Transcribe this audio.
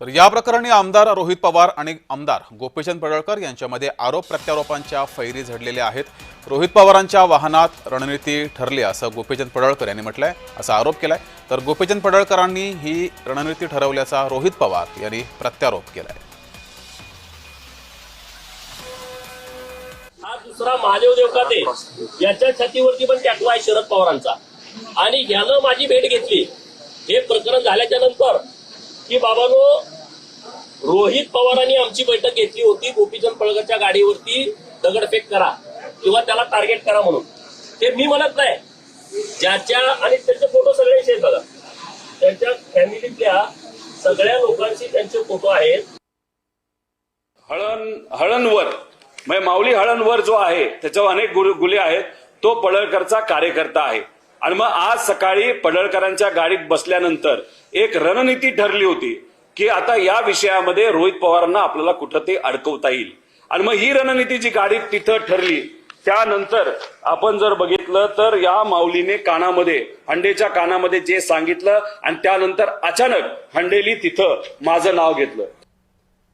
तर या प्रकरणी आमदार रोहित पवार आणि आमदार गोपीचंद पडळकर यांच्यामध्ये आरोप प्रत्यारोपांच्या फैरी झडलेल्या आहेत. रोहित पवारांच्या वाहनात रणनीती ठरली असं गोपीचंद पडळकर यांनी म्हटलंय असा आरोप केलाय. तर गोपीचंद पडळकरांनी ही रणनीती ठरवल्याचा रोहित पवार यांनी प्रत्यारोप केलाय. हा दुसरा महादेव देवकाते याच्या छातीवरती पण टॅटू आहे शरद पवारांचा. आणि यानं माझी भेट घेतली. हे प्रकरण झाल्याच्यानंतर की बाबानो रोहित पवारांनी आमची बैठक घेतली होती गोपीचंद पळकरच्या गाडीवरती दगडफेक करा किंवा त्याला टार्गेट करा म्हणून. ते मी म्हणत नाही. ज्याच्या आणि त्याचे फोटो सगळे आहेत बघा. त्यांच्या फॅमिलीतल्या सगळ्या लोकांशी त्यांचे फोटो आहेत. हळण हळणवर म्हणजे माऊली हळणवर जो आहे त्याच्यावर अनेक गुर- आहेत तो पळळकरचा कार्यकर्ता आहे. आणि मग आज सकाळी पडळकरांच्या गाडीत बसल्यानंतर एक रणनीती ठरली होती की आता या विषयामध्ये रोहित पवारांना आपल्याला कुठं ते अडकवता येईल. आणि मग ही रणनीती जी गाडीत तिथं ठरली त्यानंतर आपण जर बघितलं तर या माऊलीने कानामध्ये हंडेच्या कानामध्ये जे सांगितलं आणि त्यानंतर अचानक हंडेली तिथं माझं नाव घेतलं.